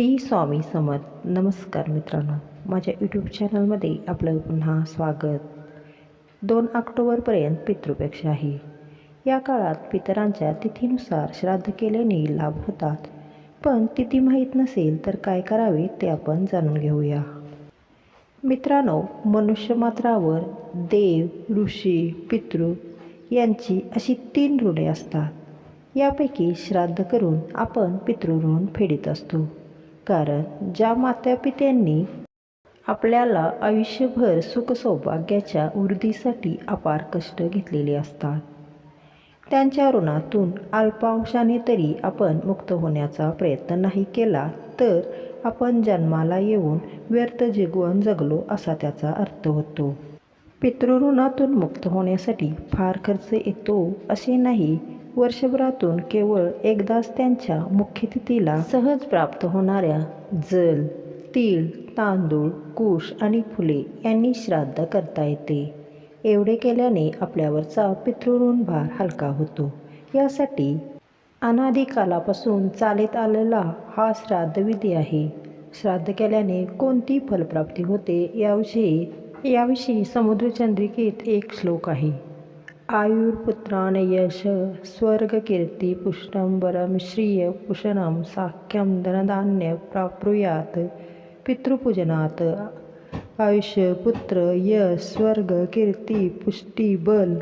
श्री स्वामी समर्थ. नमस्कार मित्रांनो. माझ्या यूट्यूब चॅनलमध्ये आपलं पुन्हा स्वागत. दोन ऑक्टोबरपर्यंत पितृपेक्षा आहे. या काळात पितरांच्या तिथीनुसार श्राद्ध केल्याने लाभ होतात. पण तिथी माहीत नसेल तर काय करावे ते आपण जाणून घेऊया. मित्रांनो मनुष्यमात्रावर देव ऋषी पितृ यांची अशी तीन ऋणे असतात. यापैकी श्राद्ध करून आपण पितृऋण फेडीत असतो. कारण ज्या मातापित्यांनी आपल्याला आयुष्यभर सुखसौभाग्याच्या वृद्धीसाठी अपार कष्ट घेतलेले असतात त्यांच्या ऋणातून अल्पांशाने तरी आपण मुक्त होण्याचा प्रयत्न नाही केला तर आपण जन्माला येऊन व्यर्थ जीवन जगलो असा त्याचा अर्थ होतो. पितृऋणातून मुक्त होण्यासाठी फार खर्च येतो असे नाही वर्षभरातून केवळ एकदाच त्यांच्या मुख्य तिथीला सहज प्राप्त होणाऱ्या जल तीळ तांदूळ कुश आणि फुले यांनी श्राद्ध करता येते. एवढे केल्याने आपल्यावरचा पितृऋण भार हलका होतो. यासाठी अनादिकालापासून चालत आलेला हा श्राद्धविधी आहे. श्राद्ध केल्याने कोणती फलप्राप्ती होते याविषयी याविषयी समुद्रचंद्रिकेत एक श्लोक आहे. आयुर्पुत्रान यश स्वर्गकीर्ती पुष्टंबरम श्रिय पुषणं साख्यं धनधान्य प्राप्रुयात पितृपूजनात। आयुष्य पुत्र यश स्वर्ग कीर्ती पुष्टी बल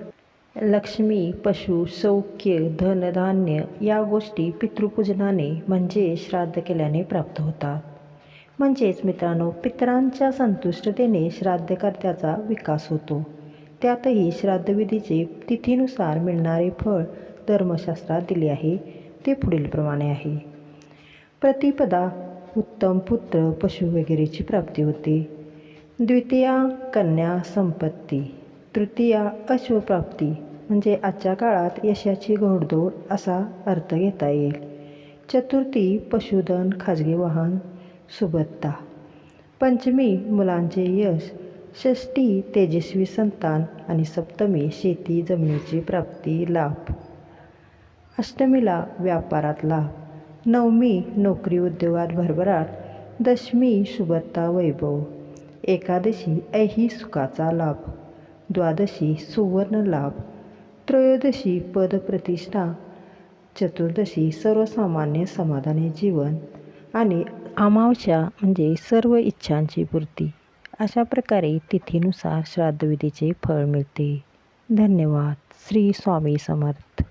लक्ष्मी पशु सौख्य धनधान्य या गोष्टी पितृपूजनाने म्हणजे श्राद्ध केल्याने प्राप्त होतात. म्हणजेच मित्रांनो पितरांच्या संतुष्टतेने श्राद्धकर्त्याचा विकास होतो. त्यातही श्राद्धविधीचे तिथीनुसार मिळणारे फळ धर्मशास्त्रात दिले आहे. ते पुढीलप्रमाणे आहे. प्रतिपदा उत्तम पुत्र पशु वगैरेची प्राप्ती होते. द्वितीया कन्या संपत्ती. तृतीया अश्वप्राप्ती म्हणजे आजच्या काळात यशाची घोडदौड असा अर्थ घेता येईल. चतुर्थी पशुधन खाजगी वाहन सुबत्ता. पंचमी मुलांचे यश षष्टी तेजस्वी संतान आणि सप्तमी शेती जमिनीची प्राप्ती लाभ. अष्टमीला व्यापारात लाभ. नवमी नोकरी उद्योगात भरभराट. दशमी शुभत्ता वैभव. एकादशी ऐही सुखाचा लाभ. द्वादशी सुवर्ण लाभ. त्रयोदशी पदप्रतिष्ठा. चतुर्दशी सर्वसामान्य समाधानी जीवन आणि अमावस्या म्हणजे सर्व इच्छांची पूर्ती. अशा प्रकारे तिथीनुसार श्राद्धविधीचे फळ मिळते. धन्यवाद. श्री स्वामी समर्थ.